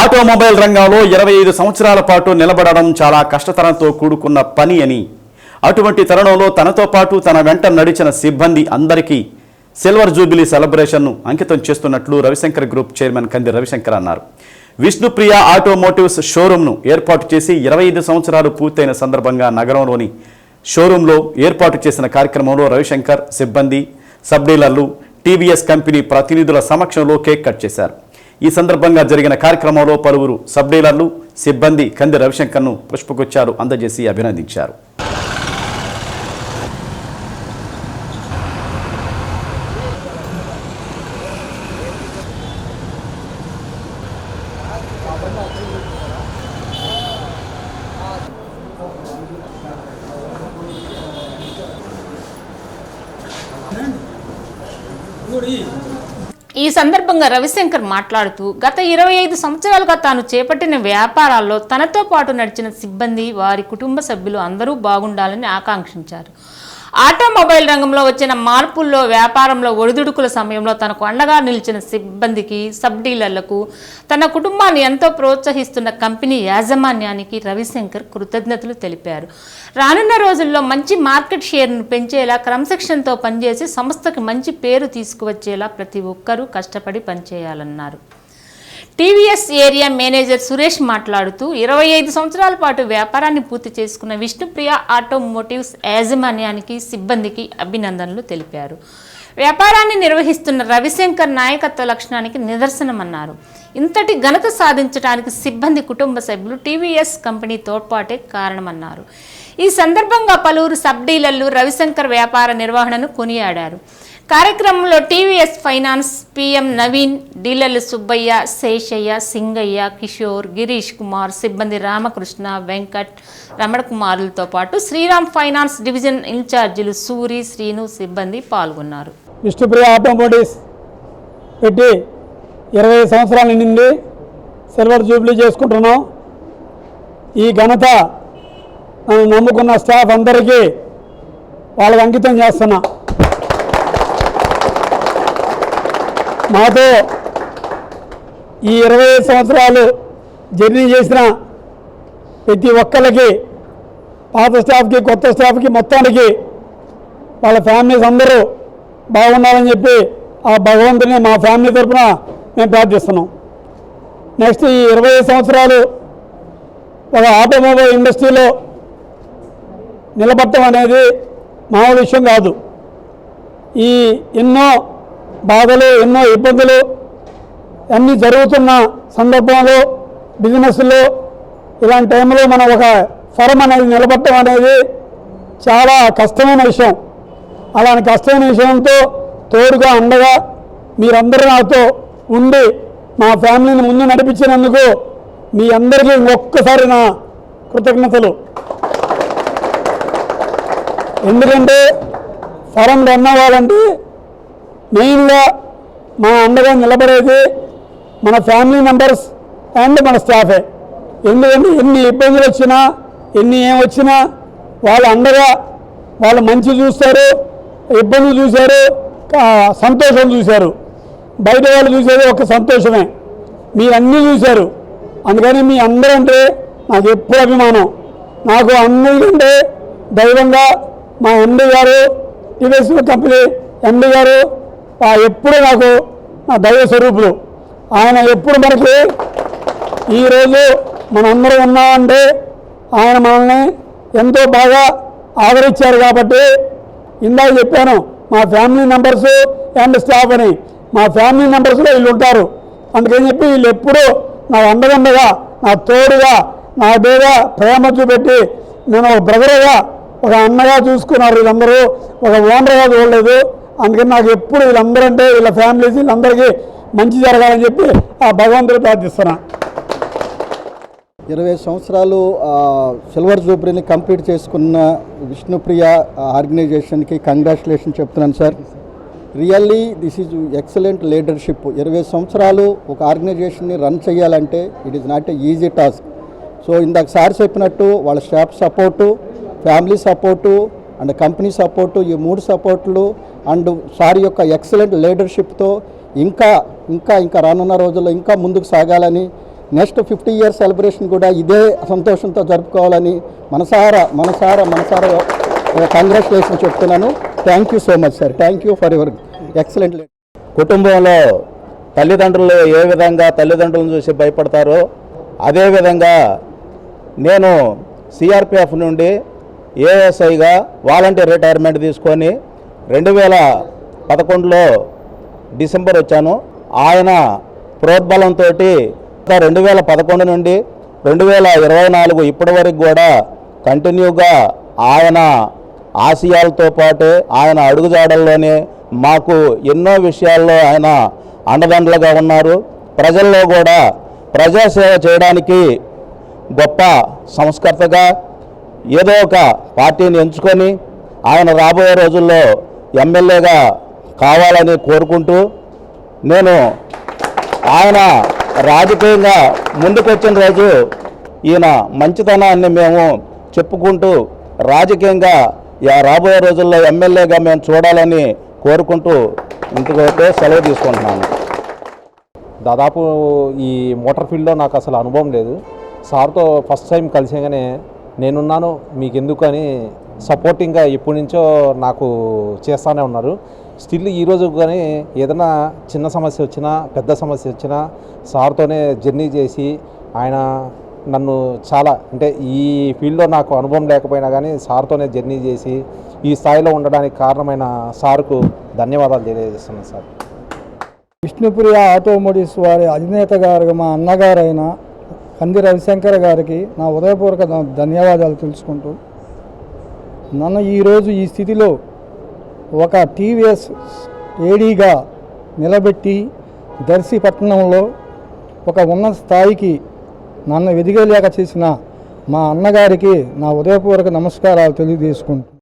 Automobile రంగంలో ఇరవై ఐదు సంవత్సరాల పాటు నిలబడడం చాలా కష్టతరంతో కూడుకున్న పని అని. అటువంటి తరుణంలో తనతో పాటు తన వెంట నడిచిన సిబ్బంది అందరికీ సిల్వర్ జూబిలీ సెలబ్రేషన్ను అంకితం చేస్తున్నట్లు రవిశంకర్ గ్రూప్ చైర్మన్ కంది రవిశంకర్ అన్నారు. విష్ణుప్రియ ఆటోమోటివ్స్ షోరూంను ఏర్పాటు చేసి ఇరవై ఐదు సంవత్సరాలు పూర్తయిన సందర్భంగా నగరంలోని షోరూంలో ఏర్పాటు చేసిన కార్యక్రమంలో రవిశంకర్ సిబ్బంది సబ్ డీలర్లు టీవీఎస్ కంపెనీ ప్రతినిధుల సమక్షంలో కేక్ కట్ చేశారు. ఈ సందర్భంగా జరిగిన కార్యక్రమంలో పలువురు సబ్ డీలర్లు సిబ్బంది కంది రవిశంకర్ను పుష్పగుచ్చాలు అందజేసి అభినందించారు. ఈ సందర్భంగా రవిశంకర్ మాట్లాడుతూ గత ఇరవై ఐదు సంవత్సరాలుగా తాను చేపట్టిన వ్యాపారాల్లో తనతో పాటు నడిచిన సిబ్బంది వారి కుటుంబ సభ్యులు అందరూ బాగుండాలని ఆకాంక్షించారు. ఆటోమొబైల్ రంగంలో వచ్చిన మార్పుల్లో వ్యాపారంలో ఒడిదుడుకుల సమయంలో తనకు అండగా నిలిచిన సిబ్బందికి సబ్ డీలర్లకు తన కుటుంబాన్ని ఎంతో ప్రోత్సహిస్తున్న కంపెనీ యాజమాన్యానికి రవిశంకర్ కృతజ్ఞతలు తెలిపారు. రానున్న రోజుల్లో మంచి మార్కెట్ షేర్ను పెంచేలా క్రమశిక్షణతో పనిచేసి సంస్థకి మంచి పేరు తీసుకువచ్చేలా ప్రతి ఒక్కరూ కష్టపడి పనిచేయాలన్నారు. టీవీఎస్ ఏరియా మేనేజర్ సురేష్ మాట్లాడుతూ ఇరవై ఐదు సంవత్సరాల పాటు వ్యాపారాన్ని పూర్తి చేసుకున్న విష్ణుప్రియ ఆటోమోటివ్స్ యాజమాన్యానికి సిబ్బందికి అభినందనలు తెలిపారు. వ్యాపారాన్ని నిర్వహిస్తున్న రవిశంకర్ నాయకత్వ లక్షణానికి నిదర్శనమన్నారు. ఇంతటి ఘనత సాధించడానికి సిబ్బంది కుటుంబ సభ్యులు టీవీఎస్ కంపెనీ తోడ్పాటే కారణమన్నారు. ఈ సందర్భంగా పలువురు సబ్ డీలర్లు రవిశంకర్ వ్యాపార నిర్వహణను కొనియాడారు. కార్యక్రమంలో టీవీఎస్ ఫైనాన్స్ పిఎం నవీన్ డీలర్లు సుబ్బయ్య శేషయ్య సింగయ్య కిషోర్ గిరీష్ కుమార్ సిబ్బంది రామకృష్ణ వెంకట్ రమణ కుమారులతో పాటు శ్రీరామ్ ఫైనాన్స్ డివిజన్ ఇన్ఛార్జీలు సూరి శ్రీను సిబ్బంది పాల్గొన్నారు. విష్ణుప్రియ ఆటోమోటివ్స్ పెట్టి ఇరవై సంవత్సరాల నిండి సిల్వర్ జూబ్లీ చేసుకుంటున్నాం. ఈ ఘనత నన్ను నమ్ముకున్న స్టాఫ్ అందరికీ వాళ్ళకి అంకితం చేస్తున్నా. మాతో ఈ ఇరవై సంవత్సరాలు జర్నీ చేసిన ప్రతి ఒక్కరికి పాత స్టాఫ్కి కొత్త స్టాఫ్కి మొత్తానికి వాళ్ళ ఫ్యామిలీస్ అందరూ బాగుండాలని చెప్పి ఆ భగవంతుని మా ఫ్యామిలీ తరఫున మేము ప్రార్థిస్తున్నాం. నెక్స్ట్ ఈ ఇరవై సంవత్సరాలు ఒక ఆటోమొబైల్ ఇండస్ట్రీలో నిలబడటం అనేది మామూలు విషయం కాదు. ఈ ఎన్నో బాధలు ఎన్నో ఇబ్బందులు అన్నీ జరుగుతున్న సందర్భంలో బిజినెస్లో ఇలాంటి టైంలో మనం ఒక ఫరం అనేది నిలబడటం అనేది చాలా కష్టమైన విషయం. అలాంటి కష్టమైన విషయంతో తోడుగా అండగా మీరందరూ నాతో ఉండి మా ఫ్యామిలీని ముందు నడిపించినందుకు మీ అందరికీ ఒక్కసారి నా కృతజ్ఞతలు. ఎందుకంటే ఫరం రన్ అవ్వాలంటే మెయిన్గా మన అండగా నిలబడేది మన ఫ్యామిలీ మెంబర్స్ అండ్ మన స్టాఫే ఎందుకంటే ఎన్ని ఇబ్బందులు వచ్చినా ఎన్ని ఏం వచ్చినా వాళ్ళ అండగా వాళ్ళు మంచి చూస్తారు ఇబ్బందులు చూశారు సంతోషం చూశారు. బయట వాళ్ళు చూసేది ఒక సంతోషమే. మీరు అన్నీ చూశారు. అందుకని మీ అందరంటే నాకు ఎప్పుడు అభిమానం. నాకు అందరికంటే దైవంగా మా ఎండి గారు టీవీఎస్ కంపెనీ ఎండి గారు ఎప్పుడు నాకు నా దైవ స్వరూపులు. ఆయన ఎప్పుడు మనకి ఈరోజు మనందరం ఉన్నామంటే ఆయన మనల్ని ఎంతో బాగా ఆదరించారు కాబట్టి ఇందాక చెప్పాను మా ఫ్యామిలీ మెంబర్స్ అండ్ స్టాఫ్ అని. మా ఫ్యామిలీ మెంబర్స్లో వీళ్ళు ఉంటారు. అందుకని చెప్పి వీళ్ళు ఎప్పుడూ నా అండగండగా నా తోడుగా నా మీద ప్రేమ చూపెట్టి నేను ఒక బ్రదర్గా ఒక అన్నగా చూసుకున్నారు వీళ్ళందరూ. ఒక ఓనర్గా చూడలేదు. అందుకని నాకు ఎప్పుడు వీళ్ళందరూ అంటే వీళ్ళ ఫ్యామిలీస్ వీళ్ళందరికీ మంచి జరగాలని చెప్పి ఆ భగవంతుడు ప్రార్థిస్తున్నా. ఇరవై సంవత్సరాలు సిల్వర్ జూబ్లీని కంప్లీట్ చేసుకున్న విష్ణుప్రియ ఆర్గనైజేషన్కి కంగ్రాచులేషన్ చెప్తున్నాను sir. Really this is excellent leadership. ఇరవై సంవత్సరాలు ఒక ఆర్గనైజేషన్ని రన్ చేయాలంటే it is not a easy task. So ఇందాక సార్ చెప్పినట్టు వాళ్ళ staff support family support and company support ఈ మూడు సపోర్ట్లు అండ్ సార్ యొక్క ఎక్సలెంట్ లీడర్షిప్తో ఇంకా ఇంకా ఇంకా రానున్న రోజుల్లో ఇంకా ముందుకు సాగాలని నెక్స్ట్ ఫిఫ్టీ ఇయర్స్ సెలబ్రేషన్ కూడా ఇదే సంతోషంతో జరుపుకోవాలని మనసారా మనసారా మనసారా కంగ్రాచులేషన్ చెప్తున్నాను. Thank you so much sir thank you for your excellent కుటుంబంలో తల్లిదండ్రులు ఏ విధంగా తల్లిదండ్రులను చూసి భయపడతారో అదేవిధంగా నేను సిఆర్పిఎఫ్ నుండి ఏఎస్ఐగా వాలంటీర్ రిటైర్మెంట్ తీసుకొని రెండు వేల పదకొండులో డిసెంబర్ వచ్చాను. ఆయన ప్రోద్బలంతో రెండు వేల పదకొండు నుండి రెండు వేల ఇరవై నాలుగు ఇప్పటి వరకు కూడా కంటిన్యూగా ఆయన ఆశయాలతో పాటు ఆయన అడుగుజాడల్లోనే మాకు ఎన్నో విషయాల్లో ఆయన అండదండలుగా ఉన్నారు. ప్రజల్లో కూడా ప్రజాసేవ చేయడానికి గొప్ప సంస్కర్తగా ఏదో ఒక పార్టీని ఎంచుకొని ఆయన రాబోయే రోజుల్లో ఎమ్మెల్యేగా కావాలని కోరుకుంటూ నేను ఆయన రాజకీయంగా ముందుకొచ్చిన రోజు ఈయన మంచితనాన్ని మేము చెప్పుకుంటూ రాజకీయంగా యా- రాబోయే రోజుల్లో ఎమ్మెల్యేగా మేము చూడాలని కోరుకుంటూ ఇంటికి సెలవు తీసుకుంటున్నాను. దాదాపు ఈ మోటార్ ఫీల్డ్లో నాకు అసలు అనుభవం లేదు. సార్తో ఫస్ట్ టైం కలిసేగానే నేనున్నాను మీకు ఎందుకు అని సపోర్టింగ్గా ఎప్పటి నుంచో నాకు చేస్తూనే ఉన్నారు. స్టిల్ ఈరోజు కానీ ఏదైనా చిన్న సమస్య వచ్చినా పెద్ద సమస్య వచ్చినా సార్తోనే జర్నీ చేసి ఆయన నన్ను చాలా అంటే ఈ ఫీల్డ్లో నాకు అనుభవం లేకపోయినా కానీ సార్తోనే జర్నీ చేసి ఈ స్థాయిలో ఉండడానికి కారణమైన సార్కు ధన్యవాదాలు తెలియజేస్తున్నాను సార్. విష్ణుప్రియ ఆటోమోటివ్స్ వారి అధినేత గారు మా అన్నగారైన కంది రవిశంకర్ గారికి నా ఉదయపూర్వక ధన్యవాదాలు తెలుసుకుంటూ నన్ను ఈరోజు ఈ స్థితిలో ఒక టీవీఎస్ ఏడీగా నిలబెట్టి దర్శిపట్నంలో ఒక ఉన్నత స్థాయికి నన్ను ఎదిగలేక చేసిన మా అన్నగారికి నా ఉదయపూర్వక నమస్కారాలు తెలియజేసుకుంటు